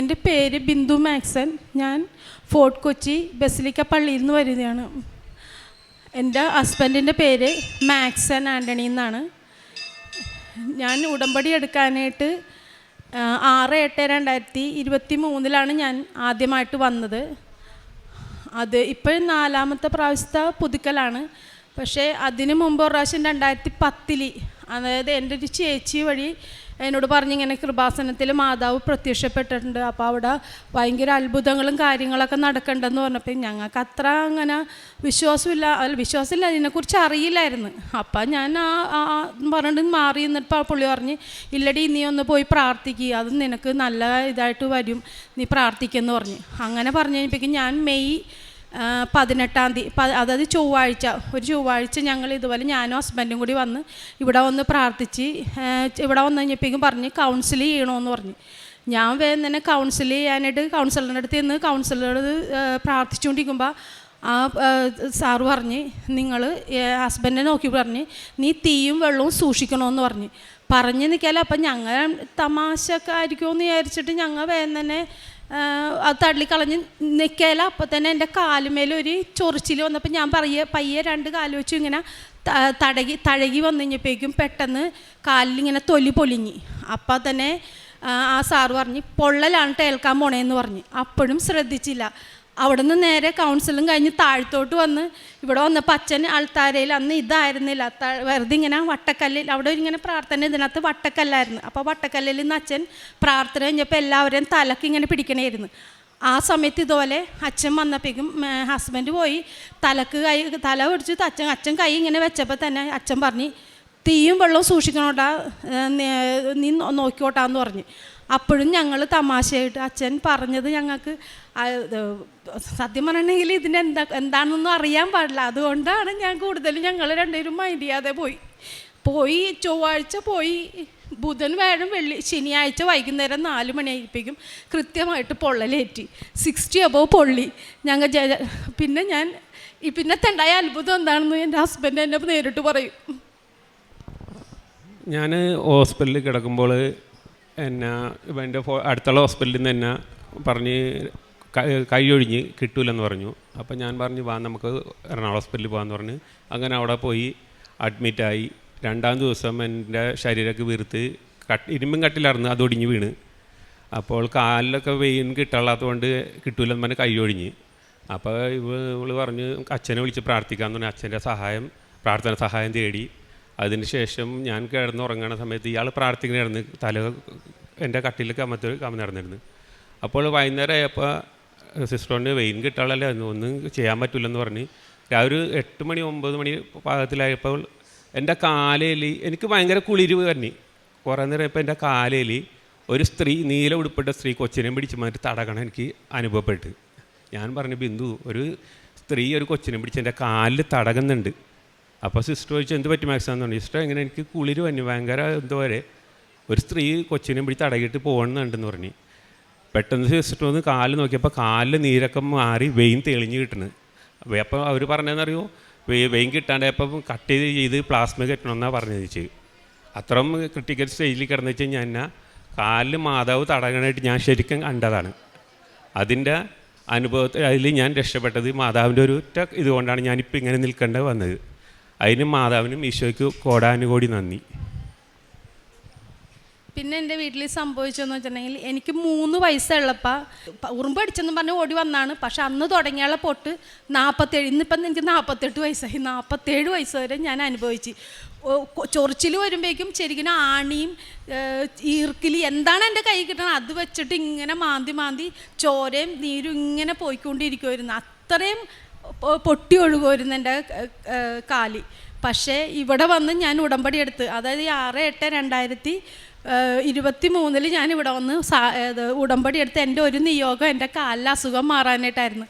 എന്റെ പേര് ബിന്ദു മാക്സൻ ഞാൻ ഫോർട്ട് കൊച്ചി ബസിലിക്ക പള്ളിയിൽ നിന്ന് വരുന്നതാണ്. എന്റെ ഹസ്ബൻഡിന്റെ പേര് മാക്സൻ ആന്റണി എന്നാണ്. ഞാൻ ഉടമ്പടി എടുക്കാനായിട്ട് ആറ് എട്ട് രണ്ടായിരത്തി ഇരുപത്തി മൂന്നിലാണ് ഞാൻ ആദ്യമായിട്ട് വന്നത്. അത് ഇപ്പോഴും നാലാമത്തെ പ്രാവശ്യത്തെ പുതുക്കലാണ്. പക്ഷേ അതിന് മുമ്പ് ഒരു പ്രാവശ്യം രണ്ടായിരത്തി പത്തിൽ അതായത് എന്റെ ഒരു ചേച്ചി വഴി എന്നോട് പറഞ്ഞിങ്ങനെ കൃപാസനത്തിൽ മാതാവ് പ്രത്യക്ഷപ്പെട്ടിട്ടുണ്ട്. അപ്പോൾ അവിടെ ഭയങ്കര അത്ഭുതങ്ങളും കാര്യങ്ങളൊക്കെ നടക്കണ്ടെന്ന് പറഞ്ഞപ്പോൾ ഞങ്ങൾക്ക് അത്ര അങ്ങനെ വിശ്വാസമില്ല. അല്ല വിശ്വാസമില്ല അതിനെക്കുറിച്ച് അറിയില്ലായിരുന്നു. അപ്പം ഞാൻ ആ പറഞ്ഞിട്ട് മാറി നിന്നിട്ട് പുള്ളി പറഞ്ഞ് ഇല്ലടി നീ ഒന്ന് പോയി പ്രാർത്ഥിക്കുക അത് നിനക്ക് നല്ല ഇതായിട്ട് വരും. നീ പ്രാർത്ഥിക്കുമെന്ന് പറഞ്ഞ്. അങ്ങനെ പറഞ്ഞു കഴിഞ്ഞപ്പോഴേക്കും ഞാൻ മെയ് പതിനെട്ടാം തീയതി അതായത് ചൊവ്വാഴ്ച. ഒരു ചൊവ്വാഴ്ച ഞങ്ങൾ ഇതുപോലെ ഞാനും ഹസ്ബൻഡും കൂടി വന്ന് ഇവിടെ വന്ന് പ്രാർത്ഥിച്ച് ഇവിടെ വന്ന് കഴിഞ്ഞപ്പോഴേക്കും പറഞ്ഞ് കൗൺസിൽ ചെയ്യണമെന്ന് പറഞ്ഞു. ഞാൻ വേഗം തന്നെ കൗൺസിൽ ചെയ്യാനായിട്ട് കൗൺസിലറിന്റെ അടുത്ത് നിന്ന് കൗൺസിലറോട് പ്രാർത്ഥിച്ചുകൊണ്ടിരിക്കുമ്പോൾ ആ സാറ് പറഞ്ഞ് നിങ്ങൾ ഹസ്ബൻഡിനെ നോക്കി പറഞ്ഞ് നീ തീയും വെള്ളവും സൂക്ഷിക്കണമെന്ന് പറഞ്ഞ്. പറഞ്ഞ് നിൽക്കാലോ. അപ്പം ഞങ്ങൾ തമാശയൊക്കെ ആയിരിക്കുമെന്ന് വിചാരിച്ചിട്ട് ഞങ്ങൾ വേഗം തന്നെ അത് തള്ളിക്കളഞ്ഞ് നിൽക്കല. അപ്പം തന്നെ എന്റെ കാലുമേലൊരു ചൊറിച്ചിൽ വന്നപ്പോൾ ഞാൻ പറയ പയ്യെ രണ്ട് കാൽ വെച്ചു ഇങ്ങനെ തടകി തഴകി വന്നു കഴിഞ്ഞപ്പോഴേക്കും പെട്ടെന്ന് കാലിലിങ്ങനെ തൊലി പൊലിഞ്ഞി. അപ്പം തന്നെ ആ, സാറ് പറഞ്ഞ് പൊള്ളലാണ് ടേൽക്കാൻ പോണേന്ന് പറഞ്ഞ്. അപ്പോഴും ശ്രദ്ധിച്ചില്ല. അവിടെ നിന്ന് നേരെ കൗൺസിലും കഴിഞ്ഞ് താഴ്ത്തോട്ട് വന്ന് ഇവിടെ വന്നപ്പോൾ പച്ചൻ അൾത്താരയിൽ അന്ന് ഇതായിരുന്നില്ല. വെറുതെ ഇങ്ങനെ വട്ടക്കല്ലിൽ അവിടെ ഇങ്ങനെ പ്രാർത്ഥന ഇതിനകത്ത് വട്ടക്കല്ലായിരുന്നു. അപ്പോൾ വട്ടക്കല്ലിൽ നിന്ന് അച്ഛൻ പ്രാർത്ഥന കഴിഞ്ഞപ്പോൾ എല്ലാവരെയും തലക്ക് ഇങ്ങനെ പിടിക്കണമായിരുന്നു ആ സമയത്ത് ഇതുപോലെ അച്ഛൻ വന്നപ്പോഴേക്കും ഹസ്ബൻഡ് പോയി തലക്ക് കൈ തല പിടിച്ച് അച്ഛൻ അച്ഛൻ കൈ ഇങ്ങനെ വെച്ചപ്പോൾ തന്നെ അച്ഛൻ പറഞ്ഞ് തീയും വെള്ളവും സൂക്ഷിക്കണോട്ടാ നോ- നോക്കിക്കോട്ടാന്ന് പറഞ്ഞ്. അപ്പോഴും ഞങ്ങൾ തമാശയായിട്ട് അച്ഛൻ പറഞ്ഞത് ഞങ്ങൾക്ക് സത്യം പറയണമെങ്കിൽ ഇതിന്റെ എന്താ എന്താണെന്നൊന്നും അറിയാൻ പാടില്ല. അതുകൊണ്ടാണ് ഞാൻ കൂടുതലും ഞങ്ങൾ രണ്ടുപേരും മൈൻഡ് ചെയ്യാതെ പോയി. പോയി ചൊവ്വാഴ്ച പോയി ബുധൻ വ്യാഴം വെള്ളി ശനിയാഴ്ച വൈകുന്നേരം നാല് മണിയായിരിക്കും കൃത്യമായിട്ട് പൊള്ളലേറ്റി. സിക്സ്റ്റി അബവ് പൊള്ളി. ഞങ്ങൾ പിന്നെ ഞാൻ ഈ പിന്നത്തെ ഉണ്ടായ അത്ഭുതം എന്താണെന്ന് എന്റെ ഹസ്ബൻഡ് എന്നെ നേരിട്ട് പറയും. ഞാൻ ഹോസ്പിറ്റലിൽ കിടക്കുമ്പോൾ എന്നാ എന്റെ അടുത്തുള്ള ഹോസ്പിറ്റലിൽ നിന്ന് എന്നെ പറഞ്ഞ് ക- കൈ ഒഴിഞ്ഞ് കിട്ടൂലെന്ന് പറഞ്ഞു. അപ്പം ഞാൻ പറഞ്ഞു വാ നമുക്ക് എറണാകുളം ഹോസ്പിറ്റലിൽ പോകാമെന്ന് പറഞ്ഞ്. അങ്ങനെ അവിടെ പോയി അഡ്മിറ്റായി രണ്ടാം ദിവസം എന്റെ ശരീരമൊക്കെ വീർത്ത് കട്ട് ഇരുമ്പും കട്ടിലിറന്ന് അത് ഒടിഞ്ഞ് വീണ്. അപ്പോൾ കാലിലൊക്കെ വെയിൻ കിട്ടാത്തതുകൊണ്ട് കിട്ടൂലെന്ന് പറഞ്ഞ് കൈ ഒഴിഞ്ഞ്. അപ്പോൾ ഇവ ഇവൾ പറഞ്ഞ് അച്ഛനെ വിളിച്ച് പ്രാർത്ഥിക്കാമെന്ന് പറഞ്ഞു. അച്ഛന്റെ സഹായം പ്രാർത്ഥന സഹായം തേടി. അതിന് ശേഷം ഞാൻ കിടന്നുറങ്ങണ സമയത്ത് ഇയാൾ പ്രാർത്ഥിക്കണായിരുന്നു തല എന്റെ കട്ടിൽ കമ്മ നടന്നിരുന്നു. അപ്പോൾ വൈകുന്നേരം ആയപ്പോൾ സിസ്റ്ററിന് വെയിൻ കിട്ടാളല്ലേ ഒന്നും ചെയ്യാൻ പറ്റില്ലെന്ന് പറഞ്ഞ് രാവിലെ ഒരു എട്ട് മണി ഒമ്പത് മണി പാകത്തിലായപ്പോൾ എന്റെ കാലേലി എനിക്ക് ഭയങ്കര കുളിര് തന്നെ കുറേ നേരം എന്റെ കാലേലി ഒരു സ്ത്രീ നീല ഉടുപ്പിട്ട സ്ത്രീ കൊച്ചിനെ പിടിച്ച് മാറ്റി തടകണം എനിക്ക് അനുഭവപ്പെട്ട്. ഞാൻ പറഞ്ഞു ബിന്ദു ഒരു സ്ത്രീ ഒരു കൊച്ചിനെ പിടിച്ച് എന്റെ കാലിൽ തടകുന്നുണ്ട്. അപ്പോൾ സിസ്റ്റർ ചോദിച്ചു എന്ത് പറ്റി മാക്സാന്ന് പറഞ്ഞു സിസ്റ്റർ എങ്ങനെ എനിക്ക് കുളിര് വന്നു ഭയങ്കര എന്തോ വരെ. ഒരു സ്ത്രീ കൊച്ചിനെ പിടിച്ച് അടകിട്ട് പോകണമെന്നുണ്ടെന്ന് പറഞ്ഞു. പെട്ടെന്ന് സിസ്റ്റർ ഒന്ന് കാൽ നോക്കിയപ്പോൾ കാലിൽ നീരൊക്കെ മാറി വെയിൻ തെളിഞ്ഞ് കിട്ടണത് അപ്പോൾ അവർ പറഞ്ഞതെന്നറിയോ വെയിൻ കിട്ടാണ്ടായപ്പം കട്ട് ചെയ്ത് ചെയ്ത് പ്ലാസ്മ കെട്ടണമെന്നാണ് പറഞ്ഞത് ചേച്ചി അത്രയും ക്രിട്ടിക്കൽ സ്റ്റേജിൽ കിടന്നു വെച്ച് കഴിഞ്ഞാൽ എന്നാ കാലിൽ മാതാവ് തടകണായിട്ട് ഞാൻ ശരിക്കും കണ്ടതാണ്. അതിന്റെ അനുഭവത്തിൽ അതിൽ ഞാൻ രക്ഷപ്പെട്ടത് മാതാവിന്റെ ഒരു ഇതുകൊണ്ടാണ് ഞാനിപ്പോൾ ഇങ്ങനെ നിൽക്കേണ്ടത് വന്നത്. അതിന് മാതാവിനും ഈശോയ്ക്ക് കോടാനുകോടി നന്ദി. പിന്നെ എന്റെ വീട്ടിൽ സംഭവിച്ചതെന്ന് വെച്ചിട്ടുണ്ടെങ്കിൽ എനിക്ക് മൂന്ന് വയസ്സുള്ളപ്പോൾ ഉറുമ്പ് അടിച്ചെന്ന് പറഞ്ഞ് ഓടി വന്നാണ്. പക്ഷെ അന്ന് തുടങ്ങിയുള്ള പൊട്ട് നാൽപ്പത്തേഴ് ഇന്നിപ്പം എനിക്ക് നാൽപ്പത്തെട്ട് വയസ്സായി. നാൽപ്പത്തേഴ് വയസ്സ് വരെ ഞാൻ അനുഭവിച്ച്. ചൊറിച്ചിൽ വരുമ്പോഴേക്കും ശരിക്കും ആണിയും ഈർക്കിലി എന്താണ് എന്റെ കൈ കിട്ടുന്നത് അത് വെച്ചിട്ട് ഇങ്ങനെ മാന്തി മാന്തി ചോരയും നീരും ഇങ്ങനെ പോയിക്കൊണ്ടിരിക്കുമായിരുന്നു അത്രയും പൊട്ടി ഒഴുകുമായിരുന്നു എന്റെ ഏഹ്, പക്ഷേ ഇവിടെ വന്ന് ഞാൻ ഉടമ്പടി എടുത്ത് അതായത് ഈ ആറ് എട്ട് രണ്ടായിരത്തി ഇരുപത്തി മൂന്നിൽ ഞാൻ ഇവിടെ വന്ന് ഉടമ്പടി എടുത്ത് എന്റെ ഒരു നിയോഗം എന്റെ കാലിലെ അസുഖം മാറാനായിട്ടായിരുന്നു.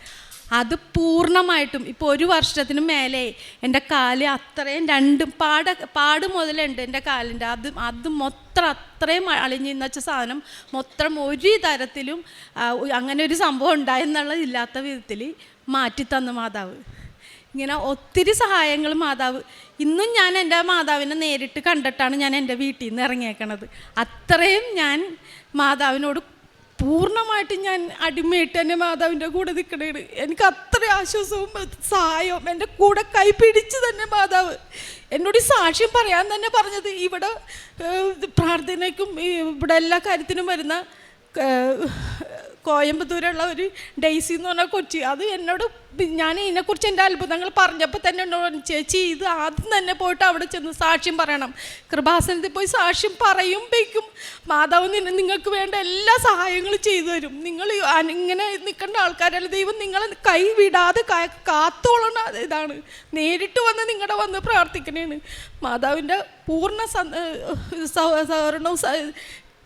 അത് പൂർണമായിട്ടും ഇപ്പോൾ ഒരു വർഷത്തിന് മേലെ എന്റെ കാൽ അത്രയും രണ്ടും പാട പാട് മുതലുണ്ട് എന്റെ കാലിന്റെ. അത് അത് മൊത്തം അത്രയും അളിഞ്ഞ് വെച്ച സാധനം മൊത്തം ഒരു തരത്തിലും അങ്ങനെ ഒരു സംഭവം ഉണ്ടായെന്നുള്ളതില്ലാത്ത വിധത്തിൽ മാറ്റിത്തന്നു മാതാവ്. ഇങ്ങനെ ഒത്തിരി സഹായങ്ങൾ മാതാവ്. ഇന്നും ഞാൻ എന്റെ മാതാവിനെ നേരിട്ട് കണ്ടിട്ടാണ് ഞാൻ എന്റെ വീട്ടിൽ നിന്ന് ഇറങ്ങിയേക്കണത്. അത്രയും ഞാൻ മാതാവിനോട് പൂർണമായിട്ട് ഞാൻ അടിമയിട്ട് എന്റെ മാതാവിന്റെ കൂടെ നിൽക്കണേണ്. എനിക്ക് അത്ര ആശ്വാസവും സഹായവും എന്റെ കൂടെ കൈ പിടിച്ച് തന്നെ മാതാവ്. എന്നോട് ഈ സാക്ഷ്യം പറയാൻ തന്നെ പറഞ്ഞത് ഇവിടെ പ്രാർത്ഥനയ്ക്കും ഇവിടെ എല്ലാ കാര്യത്തിനും വരുന്ന കോയമ്പത്തൂരുള്ള ഒരു ഡെയ്സി എന്ന് പറഞ്ഞ കൊച്ചി. അത് എന്നോട് ഞാൻ ഇതിനെക്കുറിച്ച് എന്റെ അത്ഭുതങ്ങൾ പറഞ്ഞപ്പോൾ തന്നെ എന്നോട് ചേച്ചി ഇത് ആദ്യം തന്നെ പോയിട്ട് അവിടെ ചെന്ന് സാക്ഷ്യം പറയണം. കൃപാസനത്തിൽ പോയി സാക്ഷ്യം പറയുമ്പോഴേക്കും മാതാവ് നിന്നെ നിങ്ങൾക്ക് വേണ്ട എല്ലാ സഹായങ്ങളും ചെയ്തു തരും. നിങ്ങൾ ഇങ്ങനെ നിൽക്കേണ്ട ആൾക്കാരല്ല. ദൈവം നിങ്ങളെ കൈ വിടാതെ കാത്തോളണ ഇതാണ്. നേരിട്ട് വന്ന് നിങ്ങളുടെ വന്ന് പ്രാർത്ഥിക്കണേണ്. മാതാവിന്റെ പൂർണ സഹകരണവും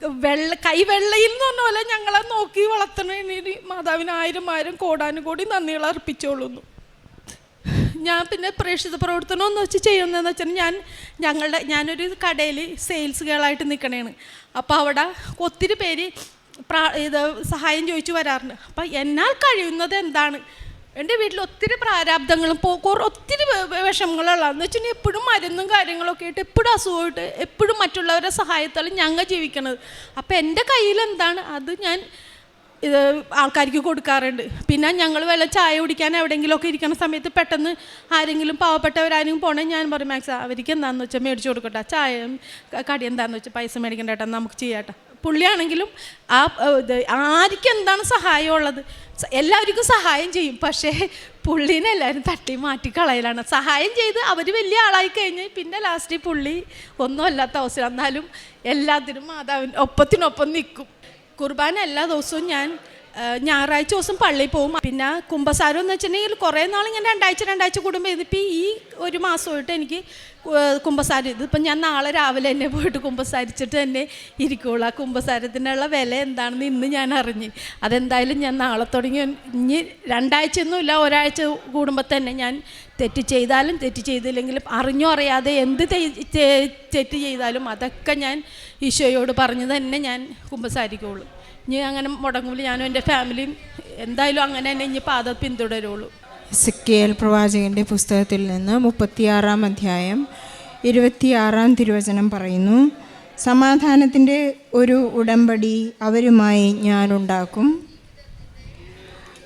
വെള്ള കൈവെള്ളയിൽ എന്ന് പറഞ്ഞ പോലെ ഞങ്ങളെ നോക്കി വളർത്തണേന് മാതാവിന് ആയിരം ആയിരം കോടാനും കോടാനുകോടി നന്ദികൾ അർപ്പിച്ചോളുന്നു. ഞാൻ പിന്നെ പ്രേക്ഷിത പ്രവർത്തനം എന്ന് വെച്ച് ചെയ്യുന്നതെന്ന് വെച്ചാൽ ഞാൻ ഞങ്ങളുടെ ഞാനൊരു കടയിൽ സെയിൽസ് ഗേളായിട്ട് നിൽക്കണേണ്. അപ്പോൾ അവിടെ ഒത്തിരി പേര് പ്രാ ഇത് സഹായം ചോദിച്ചു വരാറുണ്ട്. അപ്പം എന്നാൽ കഴിയുന്നത് എന്താണ്? എന്റെ വീട്ടിൽ ഒത്തിരി പ്രാരാബ്ദങ്ങളും ഒത്തിരി വിഷമങ്ങളുള്ള എന്ന് വെച്ചാൽ എപ്പോഴും മരുന്നും കാര്യങ്ങളൊക്കെ ആയിട്ട് എപ്പോഴും അസുഖമായിട്ട് എപ്പോഴും മറ്റുള്ളവരുടെ സഹായത്താൽ ഞങ്ങൾ ജീവിക്കണത്. അപ്പോൾ എന്റെ കയ്യിൽ എന്താണ്? അത് ഞാൻ ഇത് ആൾക്കാർക്ക് കൊടുക്കാറുണ്ട്. പിന്നെ ഞങ്ങൾ വല്ല ചായ കുടിക്കാൻ എവിടെയെങ്കിലുമൊക്കെ ഇരിക്കുന്ന സമയത്ത് പെട്ടെന്ന് ആരെങ്കിലും പാവപ്പെട്ടവരാരെങ്കിലും പോകണേ ഞാൻ പറയും മാക്സ് അവർക്ക് എന്താണെന്ന് വെച്ചാൽ മേടിച്ചു കൊടുക്കട്ടെ. ചായ കടി എന്താണെന്ന് വെച്ചാൽ പൈസ മേടിക്കണ്ട നമുക്ക് ചെയ്യാട്ടെ പുള്ളിയാണെങ്കിലും ആ ആർക്കും എന്താണ് സഹായമുള്ളത്? എല്ലാവർക്കും സഹായം ചെയ്യും. പക്ഷേ പുള്ളീനെ എല്ലാവരും തട്ടി മാറ്റി കളയലാണ്. സഹായം ചെയ്ത് അവർ വലിയ ആളായി കഴിഞ്ഞ് പിന്നെ ലാസ്റ്റ് പുള്ളി ഒന്നും അല്ലാത്ത അവസരം എന്നാലും എല്ലാത്തിനും മാതാവിന്റെ ഒപ്പത്തിനൊപ്പം നിൽക്കും. കുർബാന എല്ലാ ദിവസവും ഞാൻ ഞായറാഴ്ച ദിവസം പള്ളിയിൽ പോകും. പിന്നെ കുമ്പസാരം എന്ന് വെച്ചിട്ടുണ്ടെങ്കിൽ കുറേ നാൾ ഇങ്ങനെ രണ്ടാഴ്ച രണ്ടാഴ്ച കൂടുമ്പോൾ ഇതിപ്പോൾ ഈ ഒരു മാസമായിട്ട് എനിക്ക് കുമ്പസാരം ഇതിപ്പം ഞാൻ നാളെ രാവിലെ തന്നെ പോയിട്ട് കുമ്പസാരിച്ചിട്ട് തന്നെ ഇരിക്കുള്ളൂ. ആ കുമ്പസാരത്തിനുള്ള വില എന്താണെന്ന് ഇന്ന് ഞാൻ അറിഞ്ഞ്. അതെന്തായാലും ഞാൻ നാളെ തുടങ്ങി. ഇനി രണ്ടാഴ്ച ഒന്നുമില്ല ഒരാഴ്ച കൂടുമ്പോൾ തന്നെ ഞാൻ തെറ്റ് ചെയ്താലും തെറ്റ് ചെയ്തില്ലെങ്കിലും അറിഞ്ഞോ അറിയാതെ എന്ത് തെറ്റ് ചെയ്താലും അതൊക്കെ ഞാൻ ഈശോയോട് പറഞ്ഞു തന്നെ ഞാൻ കുമ്പസാരിക്കുള്ളൂ ഇനി അങ്ങനെ മുടങ്ങുമ്പോൾ ഞാനും എന്റെ ഫാമിലിയും എന്തായാലും അങ്ങനെ തന്നെ ഇനി പാത പിന്തുടരുള്ളൂ. സിക്കിയൽ പ്രവാചകന്റെ പുസ്തകത്തിൽ നിന്ന് മുപ്പത്തിയാറാം അധ്യായം ഇരുപത്തിയാറാം തിരുവചനം പറയുന്നു സമാധാനത്തിന്റെ ഒരു ഉടമ്പടി അവരുമായി ഞാനുണ്ടാക്കും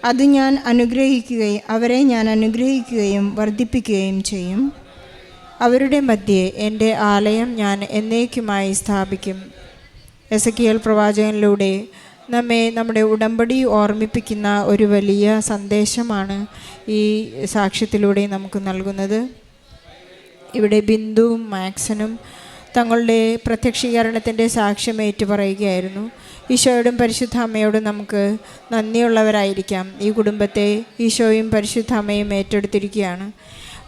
അത് ഞാൻ അനുഗ്രഹിക്കുകയും അവരെ ഞാൻ അനുഗ്രഹിക്കുകയും വർദ്ധിപ്പിക്കുകയും ചെയ്യും. അവരുടെ മധ്യേ എന്റെ ആലയം ഞാൻ എന്നേക്കുമായി സ്ഥാപിക്കും. എസക്കിയൽ പ്രവാചകനിലൂടെ നമ്മെ നമ്മുടെ ഉടമ്പടി ഓർമ്മിപ്പിക്കുന്ന ഒരു വലിയ സന്ദേശമാണ് ഈ സാക്ഷ്യത്തിലൂടെ നമുക്ക് നൽകുന്നത്. ഇവിടെ ബിന്ദുവും മാക്സനും തങ്ങളുടെ പ്രത്യക്ഷീകരണത്തിന്റെ സാക്ഷ്യം ഏറ്റുപറയുകയായിരുന്നു. ഈശോയോടും പരിശുദ്ധ അമ്മയോടും നമുക്ക് നന്ദിയുള്ളവരായിരിക്കാം. ഈ കുടുംബത്തെ ഈശോയും പരിശുദ്ധ അമ്മയും ഏറ്റെടുത്തിരിക്കുകയാണ്.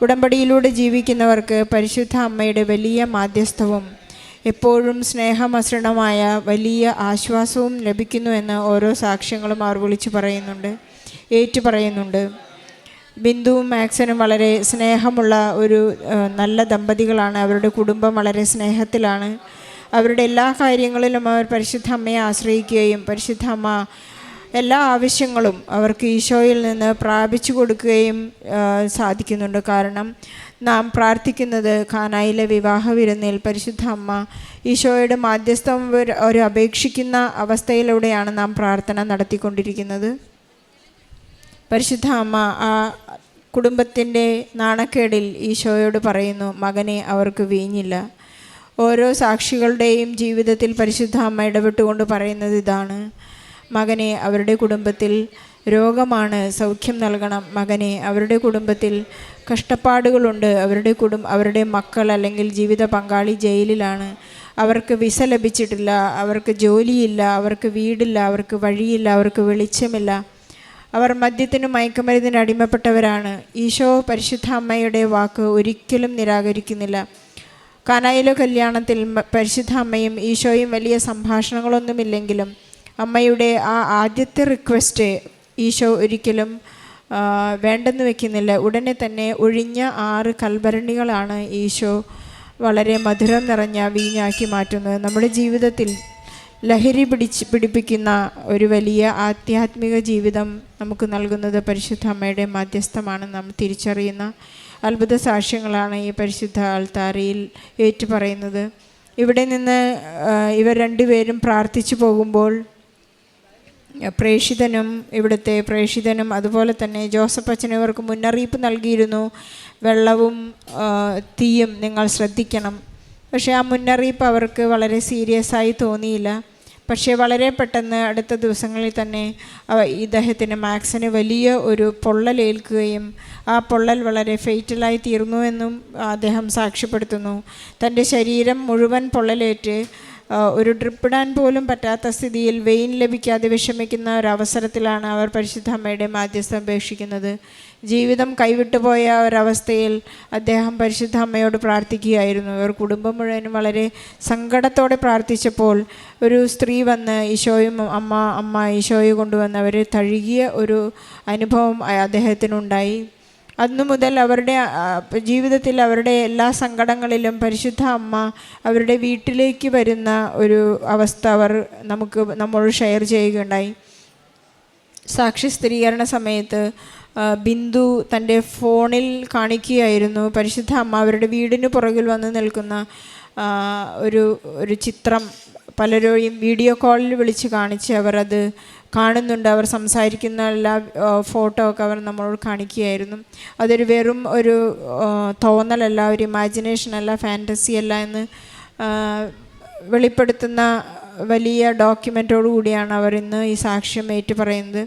ഉടമ്പടിയിലൂടെ ജീവിക്കുന്നവർക്ക് പരിശുദ്ധ അമ്മയുടെ വലിയ മാധ്യസ്ഥവും എപ്പോഴും സ്നേഹമസൃണമായ വലിയ ആശ്വാസവും ലഭിക്കുന്നുവെന്ന് ഓരോ സാക്ഷ്യങ്ങളും അവർ വിളിച്ചു പറയുന്നുണ്ട് ഏറ്റു പറയുന്നുണ്ട്. ബിന്ദുവും മാക്സനും വളരെ സ്നേഹമുള്ള ഒരു നല്ല ദമ്പതികളാണ്. അവരുടെ കുടുംബം വളരെ സ്നേഹത്തിലാണ്. അവരുടെ എല്ലാ കാര്യങ്ങളിലും അവർ പരിശുദ്ധ അമ്മയെ ആശ്രയിക്കുകയും പരിശുദ്ധ അമ്മ എല്ലാ ആവശ്യങ്ങളും അവർക്ക് ഈശോയിൽ നിന്ന് പ്രാപിച്ചു കൊടുക്കുകയും സാധിക്കുന്നുണ്ട്. കാരണം നാം പ്രാർത്ഥിക്കുന്നത് ഖാനായിലെ വിവാഹ വിരുന്നിൽ പരിശുദ്ധ അമ്മ ഈശോയുടെ മാധ്യസ്ഥം ഒരു- അപേക്ഷിക്കുന്ന അവസ്ഥയിലൂടെയാണ് നാം പ്രാർത്ഥന നടത്തിക്കൊണ്ടിരിക്കുന്നത്. പരിശുദ്ധ അമ്മ ആ കുടുംബത്തിന്റെ നാണക്കേടിൽ ഈശോയോട് പറയുന്നു മകനെ അവർക്ക് വീഞ്ഞില്ല. ഓരോ സാക്ഷികളുടെയും ജീവിതത്തിൽ പരിശുദ്ധ അമ്മ ഇടപെട്ടുകൊണ്ട് പറയുന്നത് ഇതാണ്. മകനെ അവരുടെ കുടുംബത്തിൽ രോഗമാണ് സൗഖ്യം നൽകണം. മകനെ അവരുടെ കുടുംബത്തിൽ കഷ്ടപ്പാടുകളുണ്ട്. അവരുടെ കുടും അവരുടെ മക്കൾ അല്ലെങ്കിൽ ജീവിത പങ്കാളി ജയിലിലാണ്. അവർക്ക് വിസ ലഭിച്ചിട്ടില്ല. അവർക്ക് ജോലിയില്ല. അവർക്ക് വീടില്ല. അവർക്ക് വഴിയില്ല. അവർക്ക് വെളിച്ചമില്ല. അവർ മദ്യത്തിനും മയക്കുമരുന്നിന് അടിമപ്പെട്ടവരാണ്. ഈശോ പരിശുദ്ധ അമ്മയുടെ വാക്ക് ഒരിക്കലും നിരാകരിക്കുന്നില്ല. കാനായിലെ കല്യാണത്തിൽ പരിശുദ്ധ അമ്മയും ഈശോയും വലിയ സംഭാഷണങ്ങളൊന്നുമില്ലെങ്കിലും അമ്മയുടെ ആ ആദ്യത്തെ റിക്വസ്റ്റ് ഈശോ ഒരിക്കലും വേണ്ടെന്ന് വെക്കുന്നില്ല. ഉടനെ തന്നെ ഒഴിഞ്ഞ ആറ് കൽഭരണികളാണ് ഈശോ വളരെ മധുരം നിറഞ്ഞ വീഞ്ഞാക്കി മാറ്റുന്നത്. നമ്മുടെ ജീവിതത്തിൽ ലഹരി പിടിച്ച് പിടിപ്പിക്കുന്ന ഒരു വലിയ ആധ്യാത്മിക ജീവിതം നമുക്ക് നൽകുന്നത് പരിശുദ്ധ അമ്മയുടെ മാധ്യസ്ഥമാണ് നാം തിരിച്ചറിയുന്ന അത്ഭുത സാക്ഷ്യങ്ങളാണ് ഈ പരിശുദ്ധ ആൾത്താരയിൽ ഏറ്റുപറയുന്നത്. ഇവിടെ നിന്ന് ഇവർ രണ്ടുപേരും പ്രാർത്ഥിച്ചു പോകുമ്പോൾ പ്രേഷിതനും ഇവിടുത്തെ പ്രേഷിതനും അതുപോലെ തന്നെ ജോസഫ് അച്ഛൻ ഇവർക്ക് മുന്നറിയിപ്പ് നൽകിയിരുന്നു. വെള്ളവും തീയും നിങ്ങൾ ശ്രദ്ധിക്കണം. പക്ഷേ ആ മുന്നറിയിപ്പ് അവർക്ക് വളരെ സീരിയസ് ആയി തോന്നിയില്ല. പക്ഷേ വളരെ പെട്ടെന്ന് അടുത്ത ദിവസങ്ങളിൽ തന്നെ ഇദ്ദേഹത്തിന് മാക്സിന് വലിയ ഒരു പൊള്ളലേൽക്കുകയും ആ പൊള്ളൽ വളരെ ഫെയ്റ്റലായി തീർന്നുവെന്നും അദ്ദേഹം സാക്ഷ്യപ്പെടുത്തുന്നു. തന്റെ ശരീരം മുഴുവൻ പൊള്ളലേറ്റ് ഒരു ഡ്രിപ്പിടാൻ പോലും പറ്റാത്ത സ്ഥിതിയിൽ വെയിൻ ലഭിക്കാതെ വിഷമിക്കുന്ന ഒരവസരത്തിലാണ് അവർ പരിശുദ്ധ അമ്മയുടെ മാധ്യസ്ഥം അപേക്ഷിക്കുന്നത്. ജീവിതം കൈവിട്ടുപോയ ഒരവസ്ഥയിൽ അദ്ദേഹം പരിശുദ്ധ അമ്മയോട് പ്രാർത്ഥിക്കുകയായിരുന്നു. ഇവർ കുടുംബം മുഴുവനും വളരെ സങ്കടത്തോടെ പ്രാർത്ഥിച്ചപ്പോൾ ഒരു സ്ത്രീ വന്ന് ഈശോയും അമ്മ അമ്മ ഈശോയെ കൊണ്ടുവന്ന് അവരെ തഴുകിയ ഒരു അനുഭവം അദ്ദേഹത്തിനുണ്ടായി. അന്നു മുതൽ അവരുടെ ജീവിതത്തിൽ അവരുടെ എല്ലാ സങ്കടങ്ങളിലും പരിശുദ്ധ അമ്മ അവരുടെ വീട്ടിലേക്ക് വരുന്ന ഒരു അവസ്ഥ അവർ നമുക്ക് നമ്മോട് ഷെയർ ചെയ്യുകയുണ്ടായി. സാക്ഷി സ്ഥിരീകരണ സമയത്ത് ബിന്ദു തന്റെ ഫോണിൽ കാണിക്കുകയായിരുന്നു. പരിശുദ്ധ അമ്മ അവരുടെ വീടിന് പുറകിൽ വന്ന് നിൽക്കുന്ന ഒരു ഒരു ചിത്രം പലരെയും വീഡിയോ കോളിൽ വിളിച്ച് കാണിച്ച് അവർ അത് കാണുന്നുണ്ട്. അവർ സംസാരിക്കുന്ന എല്ലാ ഫോട്ടോ ഒക്കെ അവർ നമ്മളോട് കാണിക്കുകയായിരുന്നു. അതൊരു വെറും ഒരു തോന്നലല്ല ഒരു ഇമാജിനേഷൻ അല്ല ഫാന്റസി അല്ല എന്ന് വെളിപ്പെടുത്തുന്ന വലിയ ഡോക്യുമെന്റോടു കൂടിയാണ് അവർ ഇന്ന് ഈ സാക്ഷ്യം ഏറ്റു പറയുന്നത്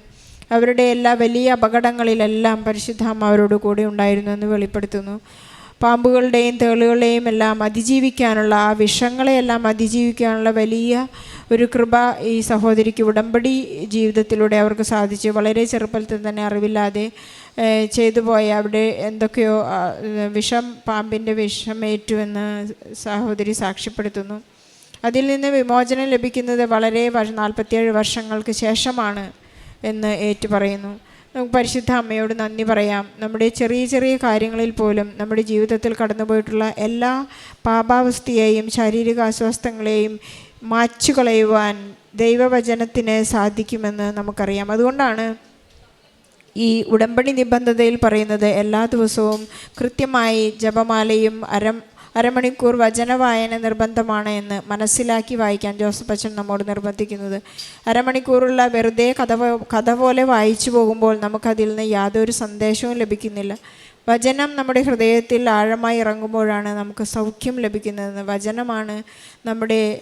അവരുടെ എല്ലാ വലിയ അപകടങ്ങളിലെല്ലാം പരിശുദ്ധാമ്മ അവരോട് കൂടെ ഉണ്ടായിരുന്നു എന്ന് വെളിപ്പെടുത്തുന്നു. പാമ്പുകളുടെയും തേളുകളുടെയും എല്ലാം അതിജീവിക്കാനുള്ള ആ വിഷങ്ങളെയെല്ലാം അതിജീവിക്കാനുള്ള വലിയ ഒരു കൃപ ഈ സഹോദരിക്ക് ഉടമ്പടി ജീവിതത്തിലൂടെ അവർക്ക് സാധിച്ചു. വളരെ ചെറുപ്പത്തിൽ തന്നെ അറിവില്ലാതെ ചെയ്തു പോയ അവിടെ എന്തൊക്കെയോ വിഷം പാമ്പിന്റെ വിഷമേറ്റുവെന്ന് സഹോദരി സാക്ഷ്യപ്പെടുത്തുന്നു. അതിൽ നിന്ന് വിമോചനം ലഭിക്കുന്നത് വളരെ നാൽപ്പത്തിയേഴ് വർഷങ്ങൾക്ക് ശേഷമാണ് എന്ന് ഏറ്റു പറയുന്നു. നമുക്ക് പരിശുദ്ധ അമ്മയോട് നന്ദി പറയാം. നമ്മുടെ ചെറിയ ചെറിയ കാര്യങ്ങളിൽ പോലും നമ്മുടെ ജീവിതത്തിൽ കടന്നുപോയിട്ടുള്ള എല്ലാ പാപാവസ്ഥയെയും ശാരീരിക അസ്വസ്ഥങ്ങളെയും മാച്ചു കളയുവാൻ ദൈവവചനത്തിന് സാധിക്കുമെന്ന് നമുക്കറിയാം. അതുകൊണ്ടാണ് ഈ ഉടമ്പടി നിബന്ധതയിൽ പറയുന്നത് എല്ലാ ദിവസവും കൃത്യമായി ജപമാലയും അര അരമണിക്കൂർ വചനവായന നിർബന്ധമാണ് എന്ന് മനസ്സിലാക്കി വായിക്കാൻ ജോസഫ് അച്ഛൻ നമ്മോട് നിർബന്ധിക്കുന്നത്. അരമണിക്കൂറുള്ള വെറുതെ കഥ കഥ പോലെ വായിച്ചു പോകുമ്പോൾ നമുക്കതിൽ നിന്ന് യാതൊരു സന്ദേശവും ലഭിക്കുന്നില്ല. വചനം നമ്മുടെ ഹൃദയത്തിൽ ആഴമായി ഇറങ്ങുമ്പോഴാണ് നമുക്ക് സൗഖ്യം ലഭിക്കുന്നതെന്ന്. വചനമാണ് നമ്മുടെ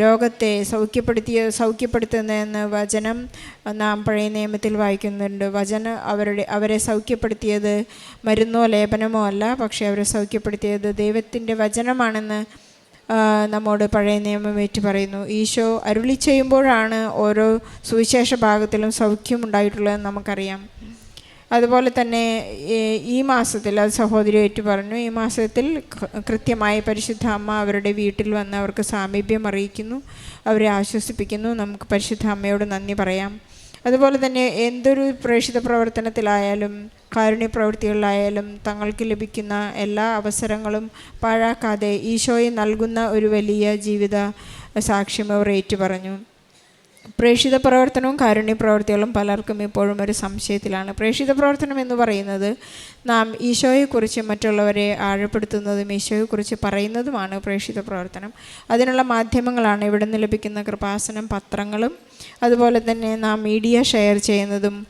രോഗത്തെ സൗഖ്യപ്പെടുത്തിയ സൗഖ്യപ്പെടുത്തുന്നതെന്ന് വചനം നാം പഴയ നിയമത്തിൽ വായിക്കുന്നുണ്ട്. വചനം അവരുടെ അവരെ സൗഖ്യപ്പെടുത്തിയത് മരുന്നോ ലേപനമോ അല്ല പക്ഷേ അവരെ സൗഖ്യപ്പെടുത്തിയത് ദൈവത്തിന്റെ വചനമാണെന്ന് നമ്മോട് പഴയ നിയമം ഏറ്റു പറയുന്നു ഈശോ അരുളി ചെയ്യുമ്പോഴാണ് ഓരോ സുവിശേഷ ഭാഗത്തിലും സൗഖ്യം ഉണ്ടായിട്ടുള്ളതെന്ന് നമുക്കറിയാം. അതുപോലെ തന്നെ ഈ- മാസത്തിൽ അത് സഹോദരി ഏറ്റു പറഞ്ഞു ഈ മാസത്തിൽ കൃത്യമായി പരിശുദ്ധ അമ്മ അവരുടെ വീട്ടിൽ വന്ന് അവർക്ക് സാമീപ്യം അറിയിക്കുന്നു അവരെ ആശ്വസിപ്പിക്കുന്നു. നമുക്ക് പരിശുദ്ധ അമ്മയോട് നന്ദി പറയാം. അതുപോലെ തന്നെ എന്തൊരു പ്രേക്ഷിത പ്രവർത്തനത്തിലായാലും കാരുണ്യ പ്രവൃത്തികളിലായാലും തങ്ങൾക്ക് ലഭിക്കുന്ന എല്ലാ അവസരങ്ങളും പാഴാക്കാതെ ഈശോയെ നൽകുന്ന ഒരു വലിയ ജീവിത സാക്ഷ്യം അവർ ഏറ്റു പറഞ്ഞു. പ്രേക്ഷിത പ്രവർത്തനവും കാരുണ്യ പ്രവർത്തികളും പലർക്കും ഇപ്പോഴും ഒരു സംശയത്തിലാണ്. പ്രേക്ഷിത പ്രവർത്തനം എന്ന് പറയുന്നത് നാം ഈശോയെക്കുറിച്ച് മറ്റുള്ളവരെ ആഴപ്പെടുത്തുന്നതും ഈശോയെക്കുറിച്ച് പറയുന്നതുമാണ് പ്രേക്ഷിത പ്രവർത്തനം. അതിനുള്ള മാധ്യമങ്ങളാണ് ഇവിടെ നിന്ന് ലഭിക്കുന്ന കൃപാസനം പത്രങ്ങളും. അതുപോലെ തന്നെ നാം മീഡിയ ഷെയർ ചെയ്യുന്നതും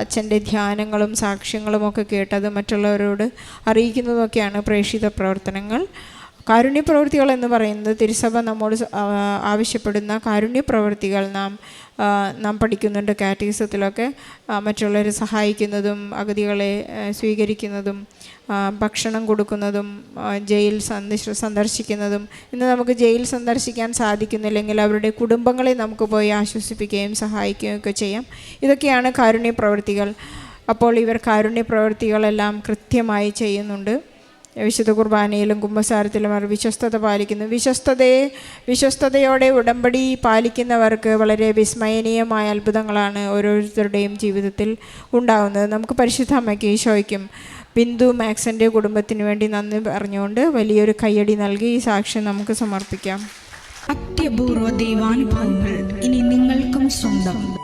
അച്ഛന്റെ ധ്യാനങ്ങളും സാക്ഷ്യങ്ങളും ഒക്കെ കേട്ടത് മറ്റുള്ളവരോട് അറിയിക്കുന്നതൊക്കെയാണ് പ്രേക്ഷിത പ്രവർത്തനങ്ങൾ. കാരുണ്യ പ്രവൃത്തികൾ എന്ന് പറയുന്നത് തിരുസഭ നമ്മോട് ആവശ്യപ്പെടുന്ന കാരുണ്യ പ്രവൃത്തികൾ നാം നാം പഠിക്കുന്നുണ്ട് കാറ്റഗിസത്തിലൊക്കെ മറ്റുള്ളവരെ സഹായിക്കുന്നതും അഗതികളെ സ്വീകരിക്കുന്നതും ഭക്ഷണം കൊടുക്കുന്നതും ജയിൽ സന്ദർശ സന്ദർശിക്കുന്നതും. ഇന്ന് നമുക്ക് ജയിൽ സന്ദർശിക്കാൻ സാധിക്കുന്നില്ലെങ്കിൽ അവരുടെ കുടുംബങ്ങളെ നമുക്ക് പോയി ആശ്വസിപ്പിക്കുകയും സഹായിക്കുകയും ഒക്കെ ചെയ്യാം. ഇതൊക്കെയാണ് കാരുണ്യ പ്രവൃത്തികൾ അപ്പോൾ ഇവർ കാരുണ്യ പ്രവൃത്തികളെല്ലാം കൃത്യമായി ചെയ്യുന്നുണ്ട്. വിശുദ്ധ കുർബാനയിലും കുംഭസാരത്തിലും അവർ വിശ്വസ്തത പാലിക്കുന്നു. വിശ്വസ്തതയെ വിശ്വസ്തതയോടെ ഉടമ്പടി പാലിക്കുന്നവർക്ക് വളരെ വിസ്മയനീയമായ അത്ഭുതങ്ങളാണ് ഓരോരുത്തരുടെയും ജീവിതത്തിൽ ഉണ്ടാകുന്നത് നമുക്ക് പരിശുദ്ധ അമ്മയ്ക്ക് ഈശോയ്ക്കും ബിന്ദു മാക്സിന്റെ കുടുംബത്തിന് വേണ്ടി നന്ദി പറഞ്ഞുകൊണ്ട് വലിയൊരു കയ്യടി നൽകി ഈ സാക്ഷ്യം നമുക്ക് സമർപ്പിക്കാം. അത്യപൂർവ ദൈവാനുഭവങ്ങൾ ഇനി നിങ്ങൾക്കും സ്വന്തം.